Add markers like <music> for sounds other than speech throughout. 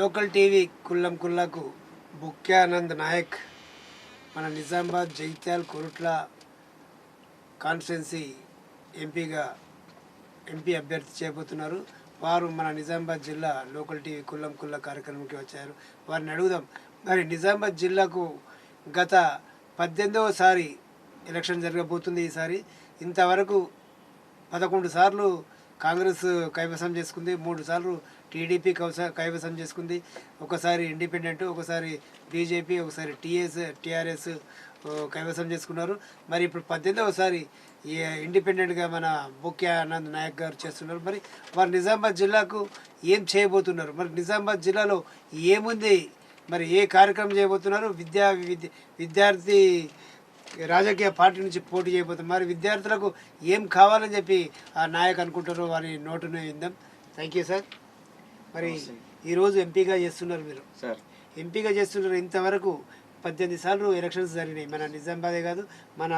Local TV కుల్లం కుల్లకు Bukyanand Nayak మన Nizamabad Jagtial Korutla constituency ఎంపీగా MP అభ్యర్థి చేయబోతున్నారు. వారు మన నిజామాబాద్ జిల్లా లోకల్ టీవీ కుల్లం కుల్ల కార్యక్రమంకి వచ్చారు. వారిని అడుగుదాం. మరి నిజామాబాద్ జిల్లాకు గత పద్దెనిమిదవసారి ఎలక్షన్ జరగబోతుంది ఈసారి. ఇంతవరకు పదకొండు సార్లు కాంగ్రెస్ కైవసం చేసుకుంది మూడు సార్లు టీడీపీ కైవస కైవసం చేసుకుంది. ఒకసారి ఇండిపెండెంట్ ఒకసారి బీజేపీ ఒకసారి టీఎస్ టీఆర్ఎస్ కైవసం చేసుకున్నారు. మరి ఇప్పుడు పద్దెనిమిదవసారి ఈ ఇండిపెండెంట్గా మన బుక్య ఆనంద్ నాయక్ గారు చేస్తున్నారు. మరి వారు నిజామాబాద్ జిల్లాకు ఏం చేయబోతున్నారు? మరి నిజామాబాద్ జిల్లాలో ఏముంది? మరి ఏ కార్యక్రమం చేయబోతున్నారు? విద్యా విద్యార్థి రాజకీయ పార్టీ నుంచి పోటీ చేయబోతున్నారు. మరి విద్యార్థులకు ఏం కావాలని చెప్పి ఆ నాయక్ అనుకుంటారో వారి నోటును విందాం. Thank you sir. మరి ఈరోజు ఎంపీగా చేస్తున్నారు మీరు. సార్. ఎంపీగా చేస్తున్నారు ఇంతవరకు పద్దెనిమిది సార్లు ఎలక్షన్స్ జరిగినాయి. మన నిజామాబాదే కాదు మన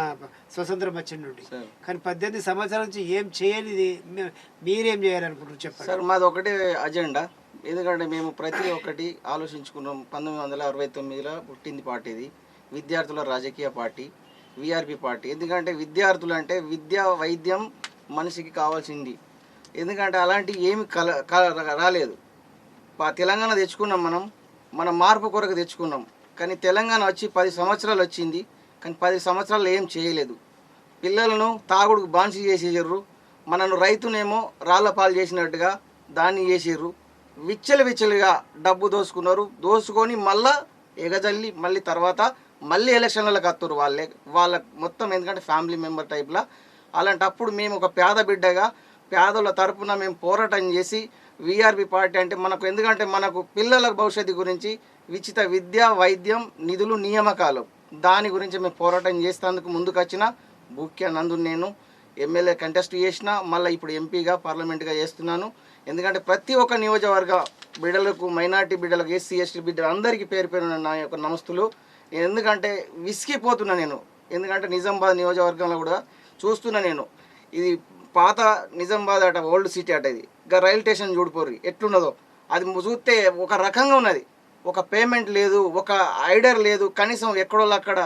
స్వతంత్రం వచ్చిన నుండి. సార్. కానీ పద్దెనిమిది సంవత్సరాల నుంచి ఏం చేయనిది మీరేం చేయాలనుకుంటారు చెప్పండి. సార్ మాది ఒకటే అజెండా. ఎందుకంటే మేము ప్రతి ఒక్కటి ఆలోచించుకున్నాం. పంతొమ్మిది వందల అరవై తొమ్మిదిలో పుట్టింది పార్టీ ఇది విద్యార్థుల రాజకీయ పార్టీ విఆర్పి పార్టీ. ఎందుకంటే విద్యార్థులు అంటే విద్య వైద్యం మనిషికి కావాల్సింది. ఎందుకంటే అలాంటి ఏమి కల కల- రాలేదు. తెలంగాణ తెచ్చుకున్నాం మనం మన మార్పు కొరకు తెచ్చుకున్నాం. కానీ తెలంగాణ వచ్చి పది సంవత్సరాలు వచ్చింది కానీ పది సంవత్సరాలు ఏం చేయలేదు. పిల్లలను తాగుడుకు బాన్సి చేసేసారు మనను రైతునేమో రాళ్ళ పాలు చేసినట్టుగా దాన్ని చేసారు విచ్చలు విచ్చలుగా డబ్బు దోసుకున్నారు దోసుకొని మళ్ళా ఎగజల్లి మళ్ళీ తర్వాత మళ్ళీ ఎలక్షన్లకు వస్తారు వాళ్ళే. వాళ్ళ మొత్తం ఎందుకంటే ఫ్యామిలీ మెంబర్ టైప్లో. అలాంటప్పుడు మేము ఒక పేద బిడ్డగా పేదల తరపున మేము పోరాటం చేసి వీఆర్పి పార్టీ అంటే మనకు ఎందుకంటే మనకు పిల్లల భవిష్యత్తు గురించి ఉచిత విద్య వైద్యం నిధులు నియామకాలు. దాని గురించి మేము పోరాటం చేసేందుకు ముందుకు వచ్చిన ముఖ్య నందు నేను ఎమ్మెల్యే కంటెస్ట్ చేసిన మళ్ళీ ఇప్పుడు ఎంపీగా పార్లమెంట్గా చేస్తున్నాను. ఎందుకంటే ప్రతి ఒక్క నియోజకవర్గ బిడ్డలకు మైనార్టీ బిడ్డలకు ఎస్సీ ఎస్టీ బిడ్డలు అందరికీ పేరు పేరు నా యొక్క నమస్తులు. ఎందుకంటే విసిగిపోతున్నా నేను. ఎందుకంటే నిజామాబాద్ నియోజకవర్గంలో కూడా చూస్తున్నా నేను. ఇది పాత నిజామాబాద్ అట ఓల్డ్ సిటీ అట ఇది. ఇంకా రైల్ స్టేషన్ చూడిపోర్రి ఎట్లున్నదో. అది చూస్తే ఒక రకంగా ఉన్నది. ఒక పేమెంట్ లేదు ఒక ఐడర్ లేదు కనీసం ఎక్కడో అక్కడ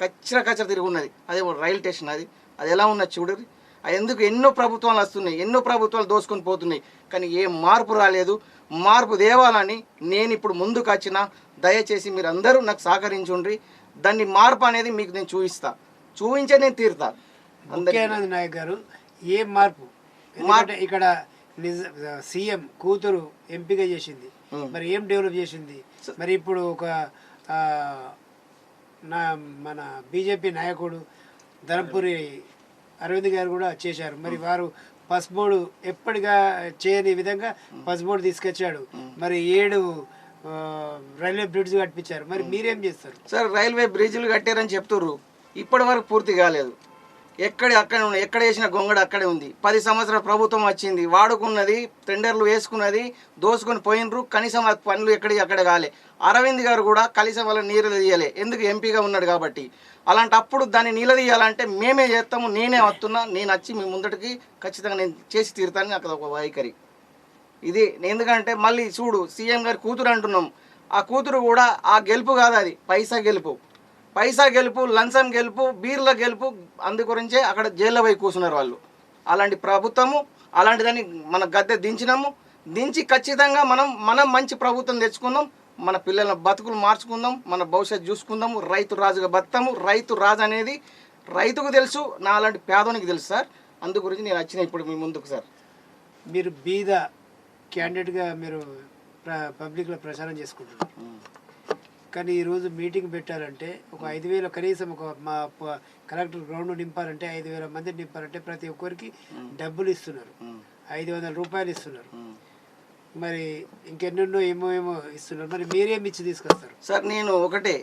కచ్చర కచ్చర తిరిగి ఉన్నది. అదే రైల్ స్టేషన్ అది. అది ఎలా ఉన్నది చూడరి అది ఎందుకు ఎన్నో ప్రభుత్వాలు వస్తున్నాయి ఎన్నో ప్రభుత్వాలు దోసుకొని పోతున్నాయి. కానీ ఏ మార్పు రాలేదు. మార్పు దేవాలని నేను ఇప్పుడు ముందుకు వచ్చిన దయచేసి మీరు అందరూ నాకు సహకరించుండ్రి. దాన్ని మార్పు అనేది మీకు నేను చూపిస్తా. చూపించే నేను తీరుతా. అందుకే నాయక్ గారు ఏం మార్పు? ఇక్కడ నిజ సీఎం కూతురు ఎంపీగా చేసింది. మరి ఏం డెవలప్ చేసింది? మరి ఇప్పుడు ఒక నా మన బీజేపీ నాయకుడు ధనంపురి అరవింద్ గారు కూడా చేశారు. మరి వారు పసుబోర్డు ఎప్పటిగా చేయని విధంగా పసుబోర్డు తీసుకొచ్చాడు. మరి ఏడు రైల్వే బ్రిడ్జ్ కట్టించారు. మరి మీరేం చేస్తారు? సార్ రైల్వే బ్రిడ్జ్లు కట్టారని చెప్తుర్రు. ఇప్పటి వరకు పూర్తి కాలేదు. ఎక్కడ అక్కడ ఉన్నాయి ఎక్కడ వేసిన గొంగడ అక్కడే ఉంది. పది సంవత్సరాల ప్రభుత్వం వచ్చింది వాడుకున్నది టెండర్లు వేసుకున్నది దోసుకొని పోయినరు కనీసం ఆ పనులు ఎక్కడికి అక్కడ కాలే. అరవింద్ గారు కూడా కనీసం వాళ్ళ నీళ్ళు తీయలే ఎందుకు ఎంపీగా ఉన్నాడు కాబట్టి. అలాంటప్పుడు దాన్ని నిలదీయాలంటే మేమే చేస్తాము నేనే వస్తున్నా నేను వచ్చి మీ ముందటికి ఖచ్చితంగా నేను చేసి తీరుతాను అక్కడ ఒక వైఖరి. ఇది ఎందుకంటే మళ్ళీ చూడు సీఎం గారి కూతురు అంటున్నాం. ఆ కూతురు కూడా ఆ గెలుపు కాదు అది పైసా గెలుపు. పైసా గెలుపు లంచం గెలుపు బీర్ల గెలుపు అందు గురించే అక్కడ జైల్లో పోయి కూర్చున్నారు వాళ్ళు. అలాంటి ప్రభుత్వము అలాంటి దాన్ని మన గద్దె దించినాము. దించి ఖచ్చితంగా మనం మనం మంచి ప్రభుత్వం తెచ్చుకుందాం మన పిల్లల బతుకులు మార్చుకుందాం మన భవిష్యత్తు చూసుకుందాము రైతు రాజుగా బతాము రైతు రాజు అనేది రైతుకు తెలుసు నా అలాంటి పేదోనికి తెలుసు సార్. అందు గురించి నేను వచ్చిన ఇప్పుడు మీ ముందుకు సార్. మీరు బీద క్యాండిడేట్గా మీరు పబ్లిక్లో ప్రచారం చేసుకుంటున్నారు. కానీ ఈరోజు మీటింగ్ పెట్టాలంటే ఒక ఐదు వేల కనీసం ఒక మా కలెక్టర్ గ్రౌండ్ నింపాలంటే ఐదు వేల మంది నింపాలంటే ప్రతి ఒక్కరికి డబ్బులు ఇస్తున్నారు. ఐదు వందల రూపాయలు ఇస్తున్నారు. మరి ఇంకెన్నెన్నో ఏమో ఏమో ఇస్తున్నారు. మరి మీరేం ఇచ్చి తీసుకొస్తారు? సార్ నేను ఒకటే.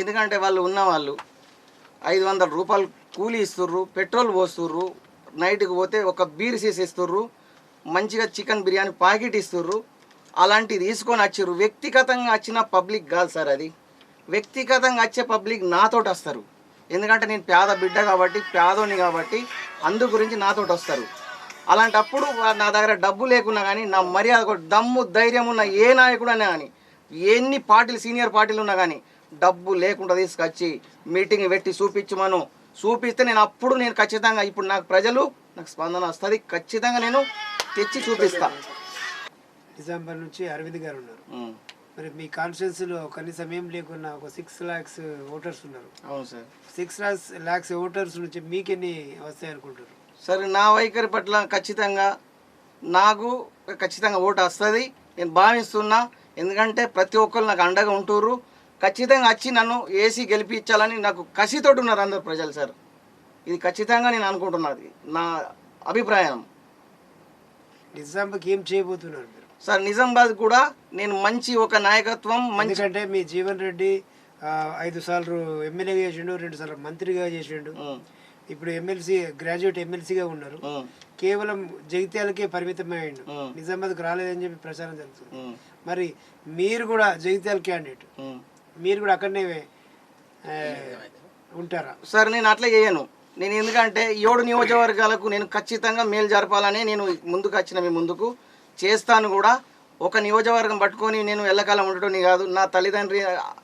ఎందుకంటే వాళ్ళు ఉన్న వాళ్ళు ఐదు వందల రూపాయలు కూలీ ఇస్తుర్రు పెట్రోల్ పోస్తుర్రు నైట్కి పోతే ఒక బీర్ సీస్ ఇస్తుర్రు మంచిగా చికెన్ బిర్యానీ ప్యాకెట్ ఇస్తుర్రు అలాంటివి తీసుకొని వచ్చిర్రు. వ్యక్తిగతంగా వచ్చిన పబ్లిక్ కాదు సార్ అది. వ్యక్తిగతంగా వచ్చే పబ్లిక్ నాతోటి వస్తారు. ఎందుకంటే నేను పేద బిడ్డ కాబట్టి పేదోని కాబట్టి అందు గురించి నాతోటి వస్తారు. అలాంటప్పుడు నా దగ్గర డబ్బు లేకున్నా కానీ నా మర్యాద దమ్ము ధైర్యం ఉన్న ఏ నాయకుడు కానీ ఎన్ని పార్టీలు సీనియర్ పార్టీలు ఉన్నా కానీ డబ్బు లేకుండా తీసుకొచ్చి మీటింగ్ పెట్టి చూపించమను. చూపిస్తే నేను అప్పుడు నేను ఖచ్చితంగా ఇప్పుడు నాకు ప్రజలు నాకు స్పందన వస్తుంది. ఖచ్చితంగా నేను తెచ్చి చూపిస్తాను నిజామాబాద్ నుంచి అరవింద్ గారు ఉన్నారు. మరి మీ కాన్స్టిట్యున్సీలో కనీసం ఏం లేకున్నా ఒక సిక్స్ ల్యాక్స్ ఓటర్స్ ఉన్నారు. అవును sir. Six lakhs lakhs voters నుంచి మీకెన్ని వస్తాయి అనుకుంటారు సరే నా వైఖరి పట్ల ఖచ్చితంగా నాకు ఖచ్చితంగా ఓటు వస్తుంది. నేను భావిస్తున్నా. ఎందుకంటే ప్రతి ఒక్కరు నాకు అండగా ఉంటుర్రు. ఖచ్చితంగా వచ్చి నన్ను ఏసీ గెలిపించాలని నాకు కసితోటి ఉన్నారు అందరు ప్రజలు సార్. ఇది ఖచ్చితంగా నేను అనుకుంటున్నది. నా అభిప్రాయం. నిజామాబాద్కి ఏం చేయబోతున్నారు మీరు? సార్ నిజామాబాద్ కూడా నేను మంచి ఒక నాయకత్వం మంచి ఎందుకంటే మీ జీవన్ రెడ్డి ఆ, ఐదు సార్లు ఎమ్మెల్యేగా చేసిండు రెండు సార్లు మంత్రిగా చేసిండు. ఇప్పుడు ఎమ్మెల్సీ గ్రాడ్యుయేట్ ఎమ్మెల్సీగా ఉన్నారు. ఉమ్, కేవలం జగిత్యాలకే పరిమితమైండు. నిజామాబాద్కి రాలేదని చెప్పి ప్రచారం జరుగుతుంది. ఉమ్, మరి మీరు కూడా జగిత్యాల క్యాండిడేట్. ఉమ్. మీరు కూడా అక్కడనే ఆ, ఉంటారా? సార్ నేను అట్లా చేయను. నేను ఎందుకంటే ఏడు నియోజకవర్గాలకు నేను ఖచ్చితంగా మేలు జరపాలని నేను ముందుకు వచ్చిన మీ ముందుకు. చేస్తాను కూడా. ఒక నియోజకవర్గం పట్టుకొని నేను ఎల్లకాలం ఉండటం కాదు. నా తల్లిదండ్రి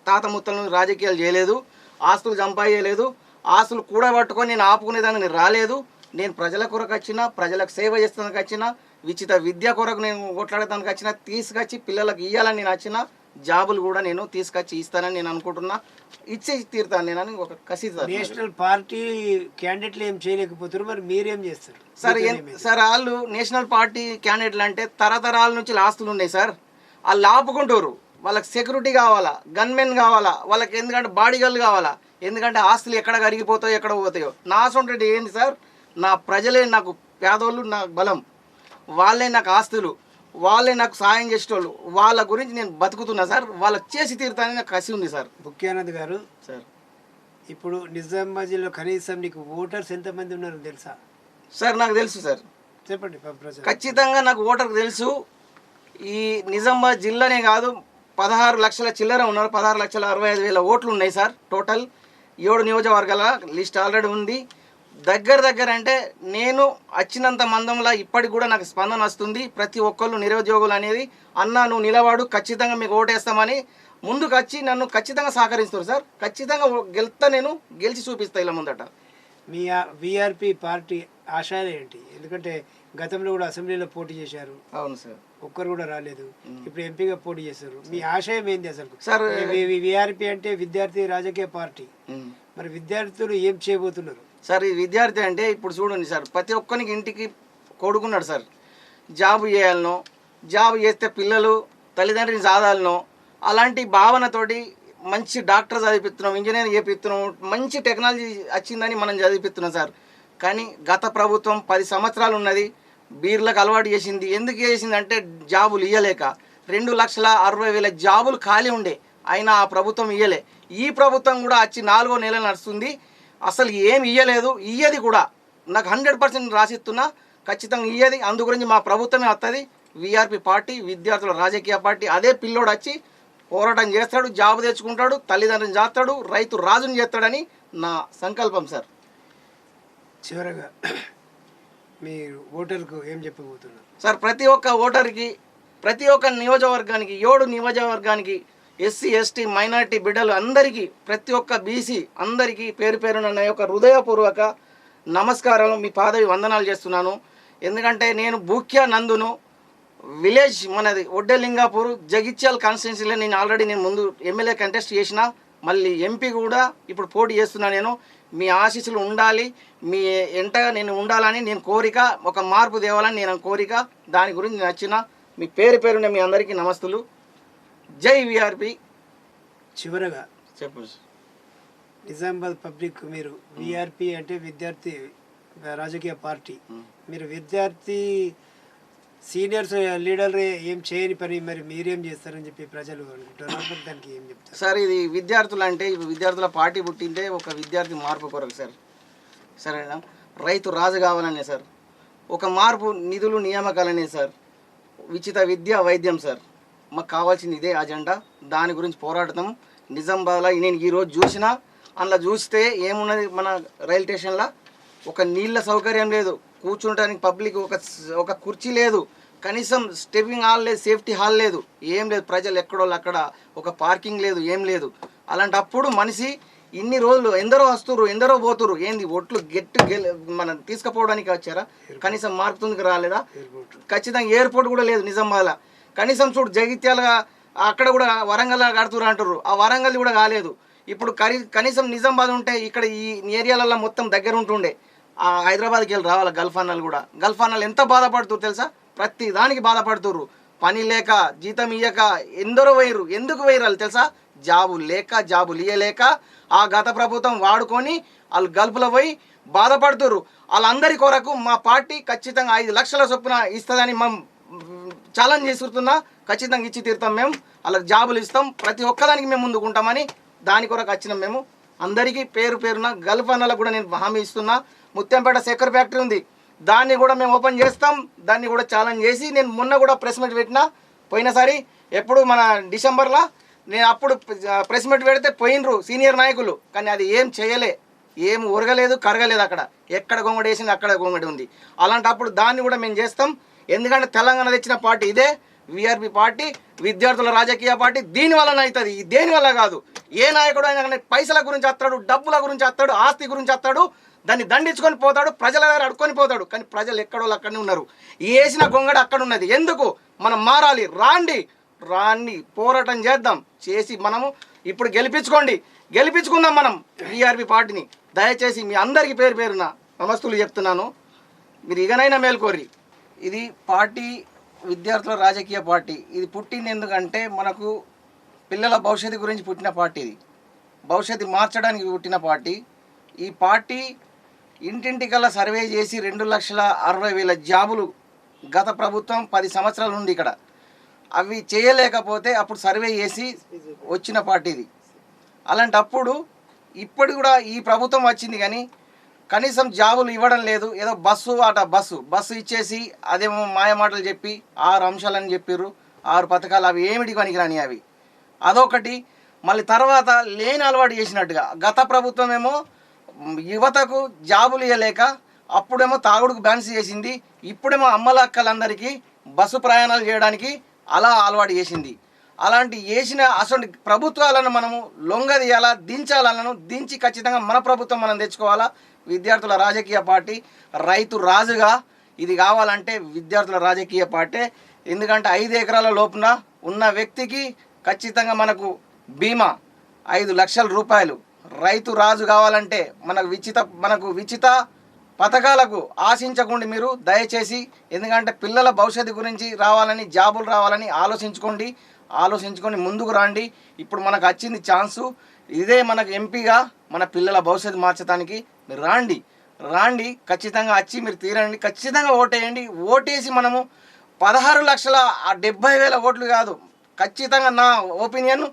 తాత ముత్తలను రాజకీయాలు చేయలేదు. ఆస్తులు సంపాదించలేదు. ఆస్తులు కూడా పట్టుకొని నేను ఆపుకునేదానికి రాలేదు. నేను ప్రజల కొరకు వచ్చిన ప్రజలకు సేవ చేస్తానికి వచ్చిన ఉచిత విద్య కొరకు నేను కొట్లాడటానికి వచ్చిన తీసుకొచ్చి పిల్లలకు ఇవ్వాలని నేను వచ్చిన జాబులు కూడా నేను తీసుకొచ్చి ఇస్తానని నేను అనుకుంటున్నా. ఇచ్చి తీరుతాను నేను అని ఒక కసి నేషనల్ పార్టీ క్యాండిడేట్లు ఏం చేయలేకపోతున్నారు మరి మీరేం చేస్తారు? సార్? సార్ వాళ్ళు నేషనల్ పార్టీ క్యాండిడేట్లు అంటే తరతరాల నుంచి ఆస్తులు ఉన్నాయి సార్. వాళ్ళు ఆపుకుంటారు వాళ్ళకి సెక్యూరిటీ కావాలా? గన్మెన్ కావాలా? వాళ్ళకి ఎందుకంటే బాడీ గార్డులు కావాలా? ఎందుకంటే ఆస్తులు ఎక్కడ కరిగిపోతాయో ఎక్కడ పోతాయో? నా సొంత ఏంటి సార్? నా ప్రజలే నాకు పేదోళ్ళు నాకు బలం. వాళ్ళే నాకు ఆస్తులు. వాళ్ళే నాకు సాయం చేసేటోళ్ళు. వాళ్ళ గురించి నేను బతుకుతున్నా సార్. వాళ్ళకి చేసి తీరుతానని నాకు కసి ఉంది సార్. ముఖ్యానంద్ గారు సార్. ఇప్పుడు నిజామాబాద్ జిల్లా కనీసం నీకు ఓటర్స్ ఎంతమంది ఉన్నారో తెలుసా? సార్ నాకు తెలుసు సార్. చెప్పండి ఖచ్చితంగా నాకు ఓటర్కి తెలుసు. ఈ నిజామాబాద్ జిల్లానే కాదు పదహారు లక్షల చిల్లర ఉన్నారు. పదహారు లక్షల అరవై ఐదు వేల ఓట్లు ఉన్నాయి సార్ టోటల్. ఏడు నియోజకవర్గాల లిస్ట్ ఆల్రెడీ ఉంది. దగ్గర దగ్గర అంటే నేను వచ్చినంత మందంలో ఇప్పటికి కూడా నాకు స్పందన వస్తుంది. ప్రతి ఒక్కళ్ళు నిరుద్యోగులు అనేది అన్న నువ్వు నిలవాడు ఖచ్చితంగా మీకు ఓటేస్తామని ముందుకు వచ్చి నన్ను ఖచ్చితంగా సహకరిస్తారు సార్. ఖచ్చితంగా గెలుస్తా నేను గెలిచి చూపిస్తా ఇలా ముందట. మీ విఆర్పి పార్టీ ఆశయాలు ఏంటి? ఎందుకంటే గతంలో కూడా అసెంబ్లీలో పోటీ చేశారు. అవును సార్. ఒక్కరు కూడా రాలేదు. ఇప్పుడు ఎంపీగా పోటీ చేశారు. మీ ఆశయం ఏంది అసలు? సార్ విఆర్పి అంటే విద్యార్థి రాజకీయ పార్టీ. మరి విద్యార్థులు ఏం చేయబోతున్నారు? సార్ ఈ విద్యార్థి అంటే ఇప్పుడు చూడండి సార్ ప్రతి ఒక్కరికి ఇంటికి కొడుకున్నాడు సార్. జాబ్ చేయాలనో జాబ్ చేస్తే పిల్లలు తల్లిదండ్రిని సాధాలనో అలాంటి భావనతోటి మంచి డాక్టర్ చదివిస్తున్నాం ఇంజనీర్ చేపిస్తున్నాం మంచి టెక్నాలజీ వచ్చిందని మనం చదివిస్తున్నాం సార్. కానీ గత ప్రభుత్వం పది సంవత్సరాలు ఉన్నది బీర్లకు అలవాటు చేసింది. ఎందుకు చేసింది అంటే జాబులు ఇయ్యలేక. రెండు లక్షల అరవై వేల జాబులు ఖాళీ ఉండే అయినా ఆ ప్రభుత్వం ఇయ్యలే. ఈ ప్రభుత్వం కూడా వచ్చి నాలుగో నెల నడుస్తుంది. అసలు ఏం ఇయ్యలేదు. ఇయ్యది కూడా నాకు హండ్రెడ్ పర్సెంట్ రాసిస్తున్నా. ఖచ్చితంగా ఇయ్యది. అందు గురించి మా ప్రభుత్వమే వస్తుంది విఆర్పి పార్టీ విద్యార్థుల రాజకీయ పార్టీ అదే పిల్లోడు వచ్చి పోరాటం చేస్తాడు జాబ్ తెచ్చుకుంటాడు తల్లిదండ్రులను చేస్తాడు రైతు రాజుని చేస్తాడని నా సంకల్పం సార్. చివరగా మీరు ఓటర్కు ఏం చెప్పబోతున్నారు? సార్ ప్రతి ఒక్క ఓటర్కి ప్రతి ఒక్క నియోజకవర్గానికి ఏడు నియోజకవర్గానికి ఎస్సీ ఎస్టీ మైనార్టీ బిడ్డలు అందరికీ ప్రతి ఒక్క బీసీ అందరికీ పేరు పేరున నా యొక్క హృదయపూర్వక నమస్కారాలు మీ పాదవి వందనాలు చేస్తున్నాను. ఎందుకంటే నేను భూఖ్య నందును విలేజ్ మనది ఒడ్డెలింగాపూర్ జగిత్యాల కాన్స్టిట్యున్సీలో నేను ఆల్రెడీ నేను ముందు ఎమ్మెల్యే కంటెస్ట్ చేసిన మళ్ళీ ఎంపీ కూడా ఇప్పుడు పోటీ చేస్తున్నా నేను. మీ ఆశీస్సులు ఉండాలి మీ ఎంటగా నేను ఉండాలని నేను కోరిక ఒక మార్పు తేవాలని నేను కోరిక దాని గురించి నచ్చిన మీ పేరు పేరున మీ అందరికీ నమస్తులు. జై విఆర్పి చివరగా చెప్పు. నిజామాబాద్ పబ్లిక్ మీరు విఆర్పి అంటే విద్యార్థి రాజకీయ పార్టీ. మీరు విద్యార్థి సీనియర్స్ లీడర్ ఏం చేయని పని మరి మీరేం చేస్తారని చెప్పి ప్రజలు దానికి ఏం చెప్తారు? సార్ ఇది విద్యార్థులు అంటే ఇప్పుడు విద్యార్థుల పార్టీ పుట్టిందే ఒక విద్యార్థి మార్పు కొరకు సార్. సరేనా? రైతు రాజు కావాలనే సార్. ఒక మార్పు నిధులు నియామకాలనే సార్. ఉచిత విద్య వైద్యం సార్. మాకు కావాల్సింది ఇదే అజెండా. దాని గురించి పోరాడతాం నిజామాబాద్లో నేను ఈరోజు చూసిన అందులో చూస్తే ఏమున్నది మన రైల్ స్టేషన్లో? ఒక నీళ్ళ సౌకర్యం లేదు. కూర్చుంటానికి పబ్లిక్ ఒక ఒక కుర్చీ లేదు. కనీసం స్టెపింగ్ హాల్ లేదు సేఫ్టీ హాల్ లేదు. ఏం లేదు. ప్రజలు ఎక్కడో అక్కడ ఒక పార్కింగ్ లేదు ఏం లేదు. అలాంటప్పుడు మనిషి ఇన్ని రోజులు ఎందరో వస్తురు ఎందరో పోతురు ఏంది ఒట్లు గెట్టు గెల మనం తీసుకుపోవడానికి వచ్చారా? కనీసం మార్పుతుందికి రాలేదా? ఖచ్చితంగా ఎయిర్పోర్ట్ కూడా లేదు నిజామాబాద్లో కనీసం చూడు జగిత్యాలుగా అక్కడ కూడా వరంగల్ కడుతురు అంటారు ఆ వరంగల్ కూడా కాలేదు. ఇప్పుడు కరీ కనీసం నిజామాబాద్ ఉంటే ఇక్కడ ఈ ఏరియాలలో మొత్తం దగ్గర ఉంటుండే ఆ హైదరాబాద్కి వెళ్ళి రావాలి గల్ఫ్ అన్నలు కూడా. గల్ఫ్ అన్నలు ఎంత బాధపడుతురు తెలుసా? ప్రతి దానికి బాధపడుతుర్రు. పని లేక జీతం ఇయ్యక ఎందరో వేయరు ఎందుకు వేయరాలు తెలుసా? జాబు లేక జాబులు ఇయ్యలేక ఆ గత ప్రభుత్వం వాడుకొని వాళ్ళు గల్ఫ్లో పోయి బాధపడుతుర్రు. వాళ్ళందరి కొరకు మా పార్టీ ఖచ్చితంగా ఐదు లక్షల చొప్పున ఇస్తుందని మేము ఛాలెంజ్ చేస్తున్నా ఖచ్చితంగా ఇచ్చి తీరుతాం మేము. వాళ్ళకి జాబులు ఇస్తాం. ప్రతి ఒక్కదానికి మేము ముందుకుంటామని దాని కొరకు వచ్చినాం మేము. అందరికీ పేరు పేరున గల్ఫ్ అన్నలకు కూడా నేను హామీ ఇస్తున్నా. ముత్యంపేట చక్కెర ఫ్యాక్టరీ ఉంది. దాన్ని కూడా మేము ఓపెన్ చేస్తాం. దాన్ని కూడా ఛాలెంజ్ చేసి నేను మొన్న కూడా ప్రెస్ మీట్ పెట్టిన. పోయినసారి ఎప్పుడు మన డిసెంబర్లో నేను అప్పుడు ప్రెస్ మీట్ పెడితే పోయినరు సీనియర్ నాయకులు. కానీ అది ఏం చేయలే. ఏం ఉరగలేదు కరగలేదు అక్కడ. ఎక్కడ గొంగడి వేసింది అక్కడ గొంగడి ఉంది. అలాంటప్పుడు దాన్ని కూడా మేము చేస్తాం. ఎందుకంటే తెలంగాణ తెచ్చిన పార్టీ ఇదే విఆర్పి పార్టీ విద్యార్థుల రాజకీయ పార్టీ దీని వలన అవుతుంది. దేని వల్ల కాదు? ఏ నాయకుడు అయినా కానీ పైసల గురించి వస్తాడు డబ్బుల గురించి వస్తాడు ఆస్తి గురించి వస్తాడు దాన్ని దండించుకొని పోతాడు ప్రజల దగ్గర అడుక్కొని పోతాడు. కానీ ప్రజలు ఎక్కడో అక్కడనే ఉన్నారు. ఈ వేసిన గొంగడ అక్కడ ఉన్నది. ఎందుకు? మనం మారాలి. రాండి. రాండి. పోరాటం చేద్దాం. చేసి మనము ఇప్పుడు గెలిపించుకోండి. గెలిపించుకుందాం మనం విఆర్పి పార్టీని. దయచేసి మీ అందరికీ పేరు పేరున నమస్తులు చెప్తున్నాను. మీరు ఇకనైనా మేల్కోరి ఇది పార్టీ విద్యార్థుల రాజకీయ పార్టీ. ఇది పుట్టింది ఎందుకంటే మనకు పిల్లల భవిష్యత్తు గురించి పుట్టిన పార్టీ ఇది. భవిష్యత్తు మార్చడానికి పుట్టిన పార్టీ. ఈ పార్టీ ఇంటింటికల్లా సర్వే చేసి రెండు లక్షల అరవై వేల జాబులు గత ప్రభుత్వం పది సంవత్సరాల నుండి ఇక్కడ. అవి చేయలేకపోతే అప్పుడు సర్వే చేసి వచ్చిన పార్టీ ఇది. అలాంటప్పుడు ఇప్పుడు కూడా ఈ ప్రభుత్వం వచ్చింది కానీ కనీసం జాబులు ఇవ్వడం లేదు. ఏదో బస్సు అట బస్సు. బస్సు ఇచ్చేసి అదేమో మాయ మాటలు చెప్పి ఆరు అంశాలని చెప్పారు ఆరు పథకాలు అవి ఏమిటి పనికిరాని అవి? అదొకటి. మళ్ళీ తర్వాత లేని అలవాటు చేసినట్టుగా. గత ప్రభుత్వం ఏమో యువతకు జాబులు ఇవ్వలేక అప్పుడేమో తాగుడుకు బ్యాన్స్ చేసింది. ఇప్పుడేమో అమ్మల అక్కలందరికీ బస్సు ప్రయాణాలు చేయడానికి అలా అలవాటు చేసింది. అలాంటి చేసిన అసలు ప్రభుత్వాలను మనము లొంగదీయాలా దించాలను దించి ఖచ్చితంగా మన ప్రభుత్వం మనం తెచ్చుకోవాలా? విద్యార్థుల రాజకీయ పార్టీ రైతు రాజుగా ఇది కావాలంటే విద్యార్థుల రాజకీయ పార్టీ. ఎందుకంటే ఐదు ఎకరాల లోపున ఉన్న వ్యక్తికి ఖచ్చితంగా మనకు బీమా ఐదు లక్షల రూపాయలు. రైతు రాజు కావాలంటే మనకు విచిత మనకు విచిత పథకాలకు ఆశించకండి మీరు దయచేసి ఎందుకంటే పిల్లల భవిష్యత్తు గురించి రావాలని జాబులు రావాలని ఆలోచించుకోండి. ఆలోచించుకొని ముందుకు రండి. ఇప్పుడు మనకు వచ్చింది ఛాన్సు. ఇదే మనకు ఎంపీగా మన పిల్లల భవిష్యత్తు మార్చడానికి మీరు రాండి రాండి ఖచ్చితంగా వచ్చి మీరు తీరండి ఖచ్చితంగా ఓటేయండి. ఓటేసి మనము పదహారు లక్షల డెబ్బై వేల ఓట్లు కాదు ఖచ్చితంగా నా ఒపీనియన్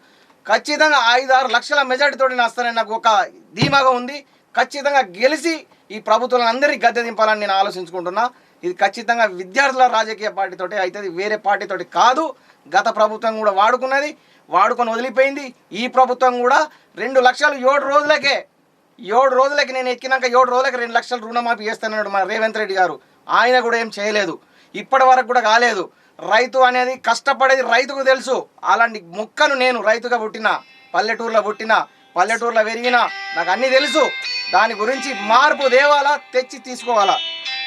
ఖచ్చితంగా ఐదు ఆరు లక్షల మెజార్టీతో వస్తానని నాకు ఒక ధీమాగా ఉంది. ఖచ్చితంగా గెలిచి ఈ ప్రభుత్వాలను అందరికీ గద్దె దింపాలని నేను ఆలోచించుకుంటున్నా. ఇది ఖచ్చితంగా విద్యార్థుల రాజకీయ పార్టీతోటి అవుతుంది వేరే పార్టీతోటి కాదు. గత ప్రభుత్వం కూడా వాడుకున్నది వాడుకొని వదిలిపోయింది. ఈ ప్రభుత్వం కూడా రెండు లక్షలు ఏడు రోజులకే ఏడు రోజులకి నేను ఎక్కినాక ఏడు రోజులకి రెండు లక్షలు రుణమాఫీ చేస్తానన్నాడు మన రేవంత్ రెడ్డి గారు. ఆయన కూడా ఏం చేయలేదు. ఇప్పటి వరకు కూడా కాలేదు. రైతు అనేది కష్టపడేది రైతుకు తెలుసు. అలాంటి ముక్కను నేను రైతుగా పుట్టిన పల్లెటూరులో పుట్టిన పల్లెటూరులో పెరిగిన నాకు అన్నీ తెలుసు. దాని గురించి మార్పు దేవాలా తెచ్చి తీసుకోవాలా?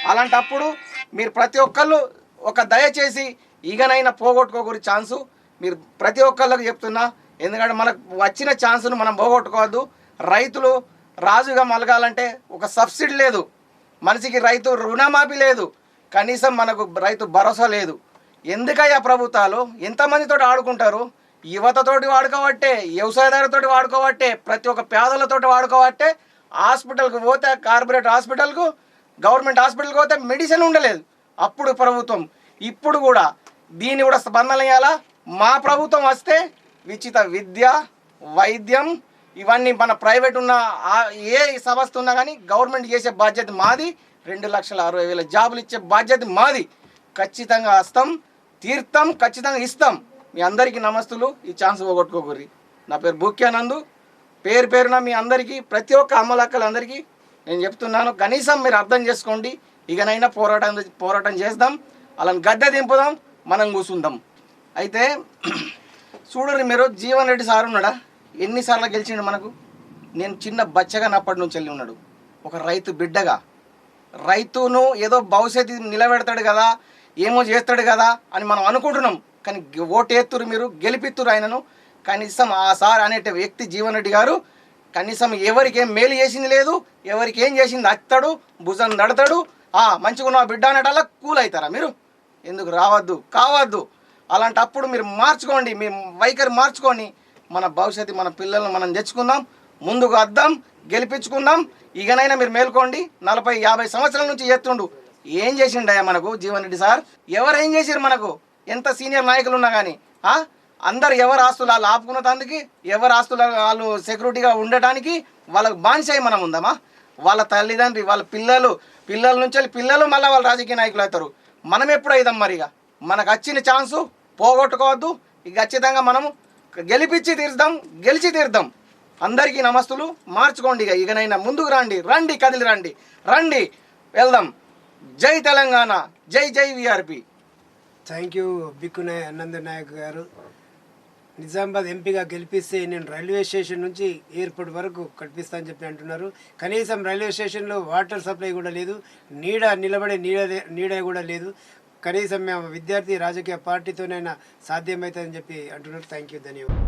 అలాంటప్పుడు మీరు ప్రతి ఒక్కళ్ళు ఒక దయచేసి ఈగనైనా పోగొట్టుకోకూరి ఛాన్సు. మీరు ప్రతి ఒక్కళ్ళకి చెప్తున్నా ఎందుకంటే మనకు వచ్చిన ఛాన్సును మనం పోగొట్టుకోవద్దు. రైతులు రాజుగా మలగాలంటే ఒక సబ్సిడీ లేదు. మనిషికి రైతు రుణమాఫీ లేదు. కనీసం మనకు రైతు భరోసా లేదు. ఎందుకయ్యా ప్రభుత్వాలు? ఎంతమందితో ఆడుకుంటారు? యువతతోటి వాడుకోవట్టే వ్యవసాయదారులతోటి వాడుకోవట్టే ప్రతి ఒక్క పేదలతోటి వాడుకోవట్టే హాస్పిటల్కి పోతే కార్పొరేట్ హాస్పిటల్కు గవర్నమెంట్ హాస్పిటల్కి పోతే మెడిసిన్ ఉండలేదు. అప్పుడు ప్రభుత్వం ఇప్పుడు కూడా దీన్ని కూడా స్పందన ఇవ్వాలా మా ప్రభుత్వం వస్తే ఉచిత విద్య వైద్యం ఇవన్నీ మన ప్రైవేట్ ఉన్న ఏ సంస్థ ఉన్నా కానీ గవర్నమెంట్ చేసే బాధ్యత మాది. రెండు లక్షల అరవై వేల జాబులు ఇచ్చే బాధ్యత మాది. ఖచ్చితంగా వస్తాం తీర్థం ఖచ్చితంగా ఇస్తాం. మీ అందరికీ నమస్తులు. ఈ ఛాన్స్ పోగొట్టుకోకూరి నా పేరు భూక్యానందు పేరు పేరున మీ అందరికీ ప్రతి ఒక్క అమ్మలక్కలందరికీ నేను చెప్తున్నాను కనీసం మీరు అర్థం చేసుకోండి. ఇకనైనా పోరాటం పోరాటం చేద్దాం. వాళ్ళని గద్దె దింపుదాం మనం కూసుందాం. అయితే <clears throat> చూడండి మీరు జీవన్ రెడ్డి సార్ ఉన్నాడా? ఎన్నిసార్లు గెలిచిండు మనకు? నేను చిన్న బచ్చగా నప్పటి నుంచి వెళ్ళి ఉన్నాడు. ఒక రైతు బిడ్డగా. రైతును ఏదో భవిష్యత్తు నిలబెడతాడు కదా ఏమో చేస్తాడు కదా అని మనం అనుకుంటున్నాం. కానీ ఓటేత్తురు మీరు గెలిపిత్తురు ఆయనను. కనీసం ఆ సార్ అనే వ్యక్తి జీవన్ రెడ్డి గారు కనీసం ఎవరికి ఏం మేలు చేసింది లేదు ఎవరికి ఏం చేసింది అత్తాడు భుజం నడతాడు. ఆ మంచిగా ఉన్న బిడ్డ అనటల్లా కూల్ అవుతారా మీరు? ఎందుకు రావద్దు కావద్దు. అలాంటప్పుడు మీరు మార్చుకోండి మీ వైఖరి మార్చుకొని మన భవిష్యత్తు మన పిల్లల్ని మనం తెచ్చుకుందాం ముందుకు వద్దాం గెలిపించుకుందాం. ఇకనైనా మీరు మేల్కోండి. నలభై యాభై సంవత్సరాల నుంచి చేస్తుండు. ఏం చేసిండయా మనకు జీవన్ రెడ్డి సార్? ఎవరు ఏం చేసారు మనకు? ఎంత సీనియర్ నాయకులు ఉన్నా కానీ అందరు ఎవరు ఆస్తులు వాళ్ళు ఆపుకున్న తందుకి ఎవరు ఆస్తులు వాళ్ళు సెక్యూరిటీగా ఉండటానికి వాళ్ళకు బానిసాయి మనం ఉందామా? వాళ్ళ తల్లిదండ్రి వాళ్ళ పిల్లలు పిల్లల నుంచి వెళ్ళి పిల్లలు మళ్ళీ వాళ్ళ రాజకీయ నాయకులు అవుతారు. మనం ఎప్పుడు అవుదాం మరి ఇక మనకు వచ్చిన ఛాన్సు పోగొట్టుకోవద్దు. ఇక ఖచ్చితంగా మనము గెలిపించి తీర్దాం గెలిచి తీర్దాం. అందరికీ నమస్తులు. మార్చుకోండి ఇక. ఇకనైనా ముందుకు రండి. రండి కదిలి రండి. రండి వెళ్దాం. జై తెలంగాణ. జై జై విఆర్పి థ్యాంక్ యూ బిక్కునే నాయ అనంద నాయక్ గారు. నిజామాబాద్ ఎంపీగా గెలిపిస్తే నేను రైల్వే స్టేషన్ నుంచి ఎయిర్పోర్ట్ వరకు కట్టిస్తా అని చెప్పి అంటున్నారు. కనీసం రైల్వే స్టేషన్లో వాటర్ సప్లై కూడా లేదు. నీడ నిలబడే నీడ నీడ కూడా లేదు. కనీసం మేము విద్యార్థి రాజకీయ పార్టీతోనైనా సాధ్యమవుతుందని చెప్పి అంటున్నారు. థ్యాంక్ యూ ధన్యవాదాలు.